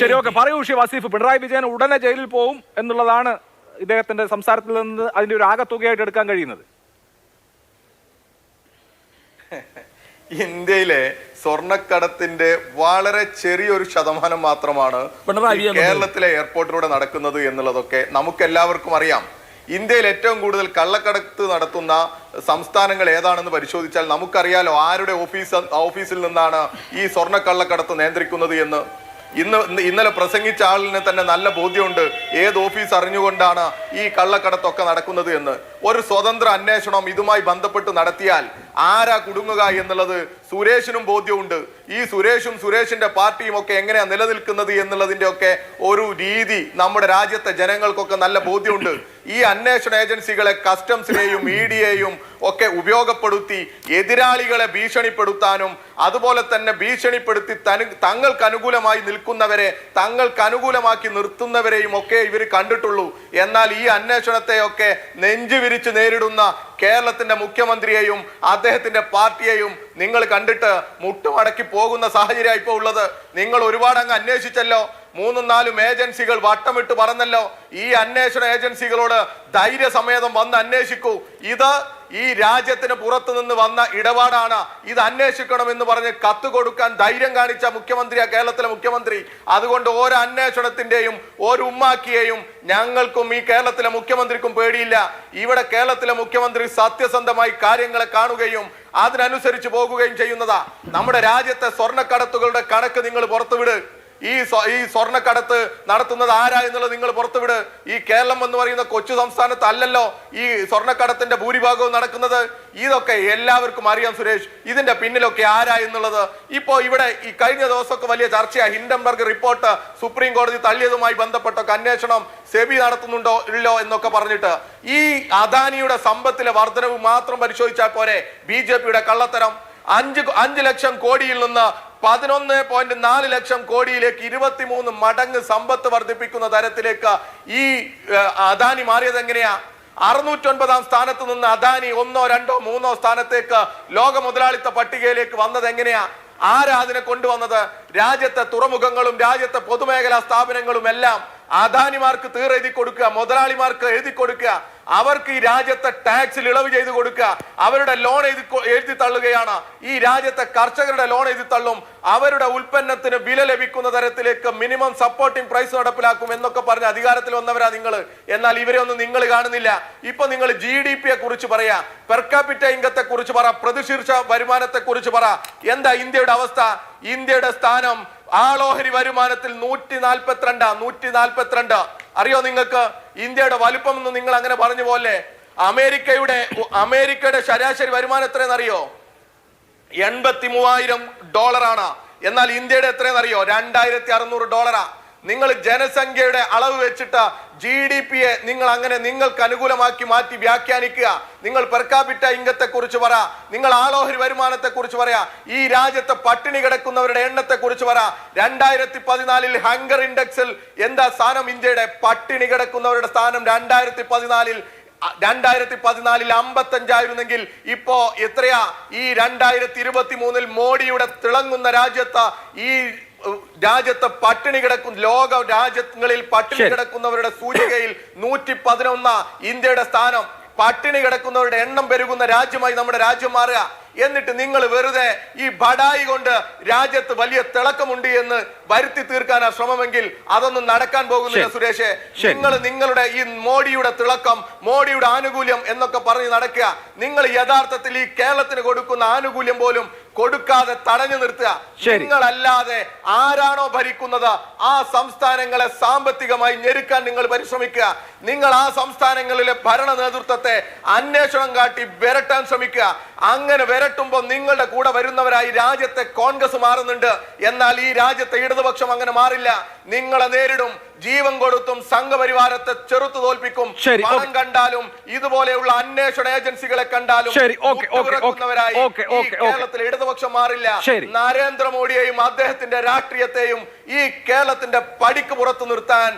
ശരി ഓക്കെ പറയൂ ഷി വസീഫ്. പിണറായി വിജയൻ ഉടനെ ജയിലിൽ പോകും എന്നുള്ളതാണ് ഇദ്ദേഹത്തിന്റെ സംസാരത്തിൽ നിന്ന് അതിന്റെ ഒരു ആകത്തുകയായിട്ട് എടുക്കാൻ കഴിയുന്നത്. ഇന്ത്യയിലെ സ്വർണക്കടത്തിന്റെ വളരെ ചെറിയൊരു ശതമാനം മാത്രമാണ് കേരളത്തിലെ എയർപോർട്ടിലൂടെ നടക്കുന്നത് എന്നുള്ളതൊക്കെ നമുക്ക് എല്ലാവർക്കും അറിയാം. ഇന്ത്യയിൽ ഏറ്റവും കൂടുതൽ കള്ളക്കടത്ത് നടത്തുന്ന സംസ്ഥാനങ്ങൾ ഏതാണെന്ന് പരിശോധിച്ചാൽ നമുക്കറിയാലോ ആരുടെ ഓഫീസ് ഓഫീസിൽ നിന്നാണ് ഈ സ്വർണക്കള്ളക്കടത്ത് നിയന്ത്രിക്കുന്നത് എന്ന്. ഇന്ന് ഇന്ന് ഇന്നലെ പ്രസംഗിച്ച ആളിന് തന്നെ നല്ല ബോധ്യമുണ്ട്. ഏത് ഓഫീസ് അറിഞ്ഞുകൊണ്ടാണ് ഈ കള്ളക്കടത്തൊക്കെ നടക്കുന്നത് എന്ന്. ഒരു സ്വതന്ത്ര അന്വേഷണം ഇതുമായി ബന്ധപ്പെട്ട് നടത്തിയാൽ ആരാ കുടുങ്ങുക എന്നുള്ളത് സുരേഷിനും ബോധ്യമുണ്ട്. ഈ സുരേഷും സുരേഷിന്റെ പാർട്ടിയും ഒക്കെ എങ്ങനെയാ നിലനിൽക്കുന്നത് എന്നുള്ളതിന്റെ ഒക്കെ ഒരു രീതി നമ്മുടെ രാജ്യത്തെ ജനങ്ങൾക്കൊക്കെ നല്ല ബോധ്യമുണ്ട്. ഈ അന്വേഷണ ഏജൻസികളെ കസ്റ്റംസിനെയും മീഡിയയും ഒക്കെ ഉപയോഗപ്പെടുത്തി എതിരാളികളെ ഭീഷണിപ്പെടുത്താനും അതുപോലെ തന്നെ ഭീഷണിപ്പെടുത്തി തനു തങ്ങൾക്ക് അനുകൂലമായി നിൽക്കുന്നവരെ തങ്ങൾക്ക് അനുകൂലമാക്കി നിർത്തുന്നവരെയും ഒക്കെ ഇവർ കണ്ടിട്ടുള്ളൂ. എന്നാൽ ഈ അന്വേഷണത്തെയൊക്കെ നെഞ്ചു വിരിച്ച് നേരിടുന്ന കേരളത്തിന്റെ മുഖ്യമന്ത്രിയെയും അദ്ദേഹത്തിന്റെ പാർട്ടിയെയും നിങ്ങൾ കണ്ടിട്ട് മുട്ടുമടക്കി പോകുന്ന സാഹചര്യം ഇപ്പോൾ ഉള്ളത്. നിങ്ങൾ ഒരുപാട് അങ്ങ് അന്വേഷിച്ചല്ലോ. മൂന്നും നാലും ഏജൻസികൾ വട്ടമിട്ട് പറഞ്ഞല്ലോ ഈ അന്വേഷണ ഏജൻസികളോട് ധൈര്യസമേതം വന്ന് അന്വേഷിക്കൂ. ഇത് ഈ രാജ്യത്തിന് പുറത്തു നിന്ന് വന്ന ഇടപാടാണ്. ഇത് അന്വേഷിക്കണം എന്ന് പറഞ്ഞ് കത്ത് കൊടുക്കാൻ ധൈര്യം കാണിച്ച മുഖ്യമന്ത്രിയാ കേരളത്തിലെ മുഖ്യമന്ത്രി. അതുകൊണ്ട് ഓരോ അന്വേഷണത്തിന്റെയും ഒരു ഉമ്മാക്കിയെയും ഞങ്ങൾക്കും ഈ കേരളത്തിലെ മുഖ്യമന്ത്രിക്കും പേടിയില്ല. ഇവിടെ കേരളത്തിലെ മുഖ്യമന്ത്രി സത്യസന്ധമായി കാര്യങ്ങളെ കാണുകയും അതിനനുസരിച്ച് പോകുകയും ചെയ്യുന്നതാ. നമ്മുടെ രാജ്യത്തെ സ്വർണക്കടത്തുകളുടെ കണക്ക് നിങ്ങൾ പുറത്തുവിട്. ഈ ഈ സ്വർണക്കടത്ത് നടത്തുന്നത് ആരാ എന്നുള്ളത് നിങ്ങൾ പുറത്തുവിട്. ഈ കേരളം എന്ന് പറയുന്ന കൊച്ചു സംസ്ഥാനത്ത് അല്ലല്ലോ ഈ സ്വർണക്കടത്തിന്റെ ഭൂരിഭാഗവും നടക്കുന്നത്. ഇതൊക്കെ എല്ലാവർക്കും അറിയാം സുരേഷ്. ഇതിന്റെ പിന്നിലൊക്കെ ആരാ എന്നുള്ളത്. ഇപ്പോ ഇവിടെ ഈ കഴിഞ്ഞ ദിവസമൊക്കെ വലിയ ചർച്ചയാണ് ഹിൻഡംബർഗ് റിപ്പോർട്ട് സുപ്രീം കോടതി തള്ളിയതുമായി ബന്ധപ്പെട്ടൊക്കെ അന്വേഷണം സെബി നടത്തുന്നുണ്ടോ ഇല്ലോ എന്നൊക്കെ പറഞ്ഞിട്ട്. ഈ അദാനിയുടെ സമ്പത്തിലെ വർധനവ് മാത്രം പരിശോധിച്ചാൽ പോരെ ബി കള്ളത്തരം. അഞ്ച് അഞ്ച് ലക്ഷം കോടിയിൽ നിന്ന് പതിനൊന്ന് പോയിന്റ് നാല് ലക്ഷം കോടിയിലേക്ക് ഇരുപത്തിമൂന്ന് മടങ്ങ് സമ്പത്ത് വർദ്ധിപ്പിക്കുന്ന തരത്തിലേക്ക് ഈ അദാനി മാറിയത് എങ്ങനെയാ? അറുന്നൂറ്റൊൻപതാം സ്ഥാനത്ത് നിന്ന് അദാനി ഒന്നോ രണ്ടോ മൂന്നോ സ്ഥാനത്തേക്ക് ലോക മുതലാളിത്ത പട്ടികയിലേക്ക് വന്നത് എങ്ങനെയാ? ആരാ അതിനെ കൊണ്ടുവന്നത്? രാജ്യത്തെ തുറമുഖങ്ങളും രാജ്യത്തെ പൊതുമേഖലാ സ്ഥാപനങ്ങളും എല്ലാം അദാനിമാർക്ക് തീർ എഴുതി കൊടുക്കുക മുതലാളിമാർക്ക് എഴുതി കൊടുക്കുക. അവർക്ക് ഈ രാജ്യത്തെ ടാക്സിൽ ഇളവ് ചെയ്ത് കൊടുക്കുക. അവരുടെ ലോൺ എഴുതി എഴുതി തള്ളുകയാണ്. ഈ രാജ്യത്തെ കർഷകരുടെ ലോൺ എഴുതി തള്ളും. അവരുടെ ഉൽപ്പന്നത്തിന് വില ലഭിക്കുന്ന തരത്തിലേക്ക് മിനിമം സപ്പോർട്ടിംഗ് പ്രൈസ് നടപ്പിലാക്കും എന്നൊക്കെ പറഞ്ഞ് അധികാരത്തിൽ വന്നവരാ നിങ്ങൾ എന്നാൽ ഇവരെ ഒന്നും നിങ്ങൾ കാണുന്നില്ല. ഇപ്പൊ നിങ്ങൾ ജി ഡി പിയെ കുറിച്ച് പറയാ. പെർ ഇംഗത്തെ കുറിച്ച് പറ. പ്രതിശീർഷ വരുമാനത്തെ കുറിച്ച് പറ. എന്താ ഇന്ത്യയുടെ അവസ്ഥ? ഇന്ത്യയുടെ സ്ഥാനം ആളോഹരി വരുമാനത്തിൽ നൂറ്റി നാൽപ്പത്തിരണ്ടാ നൂറ്റി നാൽപ്പത്തിരണ്ട് അറിയോ നിങ്ങൾക്ക്? ഇന്ത്യയുടെ വലുപ്പം എന്ന് നിങ്ങൾ അങ്ങനെ പറഞ്ഞു പോലെ അമേരിക്കയുടെ അമേരിക്കയുടെ ശരാശരി വരുമാനം എത്രയെന്ന് അറിയോ എൺപത്തി മൂവായിരം ഡോളറാണ്. എന്നാൽ ഇന്ത്യയുടെ എത്രയെന്ന് അറിയോ രണ്ടായിരത്തി അറുന്നൂറ് ഡോളറാ. നിങ്ങൾ ജനസംഖ്യയുടെ അളവ് വെച്ചിട്ട് ജി ഡി പിയെ നിങ്ങൾ അങ്ങനെ നിങ്ങൾക്ക് അനുകൂലമാക്കി മാറ്റി വ്യാഖ്യാനിക്കുക. നിങ്ങൾ പെർക്കാപിറ്റ ഇംഗത്തെ കുറിച്ച് പറ. നിങ്ങൾ ആളോഹരി വരുമാനത്തെ കുറിച്ച് പറയാ. ഈ രാജ്യത്തെ പട്ടിണി കിടക്കുന്നവരുടെ എണ്ണത്തെ കുറിച്ച് പറ. രണ്ടായിരത്തി പതിനാലിൽ ഹങ്കർ ഇൻഡെക്സിൽ എന്താ സ്ഥാനം? ഇന്ത്യയുടെ പട്ടിണി കിടക്കുന്നവരുടെ സ്ഥാനം രണ്ടായിരത്തി പതിനാലിൽ രണ്ടായിരത്തി പതിനാലിൽ അമ്പത്തഞ്ചായിരുന്നെങ്കിൽ ഇപ്പോ എത്രയാ? ഈ രണ്ടായിരത്തി ഇരുപത്തി മൂന്നിൽ മോഡിയുടെ തിളങ്ങുന്ന രാജ്യത്ത് ഈ രാജ്യത്ത് പട്ടിണി കിടക്കുന്ന ലോക രാജ്യങ്ങളിൽ പട്ടിണി കിടക്കുന്നവരുടെ സൂചികയിൽ നൂറ്റി പതിനൊന്ന് ഇന്ത്യയുടെ സ്ഥാനം. പട്ടിണി കിടക്കുന്നവരുടെ എണ്ണം പെരുകുന്ന രാജ്യമായി നമ്മുടെ രാജ്യം മാറുക. എന്നിട്ട് നിങ്ങൾ വെറുതെ ഈ ബഡായി കൊണ്ട് രാജ്യത്ത് വലിയ തിളക്കമുണ്ട് എന്ന് വരുത്തി തീർക്കാൻ ആ ശ്രമമെങ്കിൽ അതൊന്നും നടക്കാൻ പോകുന്നില്ല സുരേഷെ. സുരേഷേ നിങ്ങൾ നിങ്ങളുടെ ഈ മോഡിയുടെ തിളക്കം മോഡിയുടെ ആനുകൂല്യം എന്നൊക്കെ പറഞ്ഞ് നടക്കുക. നിങ്ങൾ യഥാർത്ഥത്തിൽ ഈ കേരളത്തിന് കൊടുക്കുന്ന ആനുകൂല്യം പോലും കൊടുക്കാതെ തടഞ്ഞു നിർത്തുക. നിങ്ങളല്ലാതെ ആരാണോ ഭരിക്കുന്നത് ആ സംസ്ഥാനങ്ങളെ സാമ്പത്തികമായി ഞെരുക്കാൻ നിങ്ങൾ പരിശ്രമിക്കുക. നിങ്ങൾ ആ സംസ്ഥാനങ്ങളിലെ ഭരണ നേതൃത്വത്തെ അന്വേഷണം കാട്ടി വിരട്ടാൻ ശ്രമിക്കുക. അങ്ങനെ വരട്ടുമ്പോൾ നിങ്ങളുടെ കൂടെ വരുന്നവരായി രാജ്യത്തെ കോൺഗ്രസ് മാറുന്നുണ്ട്. എന്നാൽ ഈ രാജ്യത്തെ ഇടതുപക്ഷം അങ്ങനെ മാറില്ല. നിങ്ങളെ നേരിടും ജീവൻ കൊടുത്തും സംഘപരിവാരത്തെ ചെറുത്തു തോൽപ്പിക്കും. പണം കണ്ടാലും ഇതുപോലെയുള്ള അന്വേഷണ ഏജൻസികളെ കണ്ടാലും കേരളത്തിൽ. കേരളത്തിലെ ഇടതുപക്ഷം മാറില്ല. നരേന്ദ്രമോദിയെയും അദ്ദേഹത്തിന്റെ രാഷ്ട്രീയത്തെയും ഈ കേരളത്തിന്റെ പടിക്ക് പുറത്തു നിർത്താൻ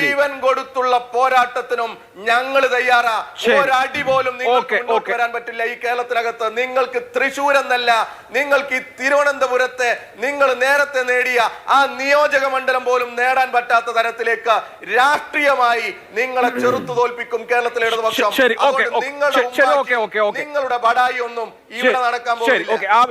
ജീവൻ കൊടുത്തുള്ള പോരാട്ടത്തിനും ഞങ്ങൾ തയ്യാറാ. ഒരടി പോലും നിങ്ങൾക്ക് വരാൻ പറ്റില്ല ഈ കേരളത്തിനകത്ത് നിങ്ങൾക്ക് തൃശ്ശൂർ എന്നല്ല നിങ്ങൾക്ക് ഈ തിരുവനന്തപുരത്തെ നിങ്ങൾ നേരത്തെ നേടിയ ആ നിയോജക മണ്ഡലം പോലും നേടാൻ പറ്റാത്ത തരത്തിലേക്ക് രാഷ്ട്രീയമായി നിങ്ങളെ ചെറുത്തു തോൽപ്പിക്കും കേരളത്തിലെ ഇടതുപക്ഷം. നിങ്ങളുടെ. നിങ്ങളുടെ ബടായി ഒന്നും ഇവിടെ നടക്കാൻ ആ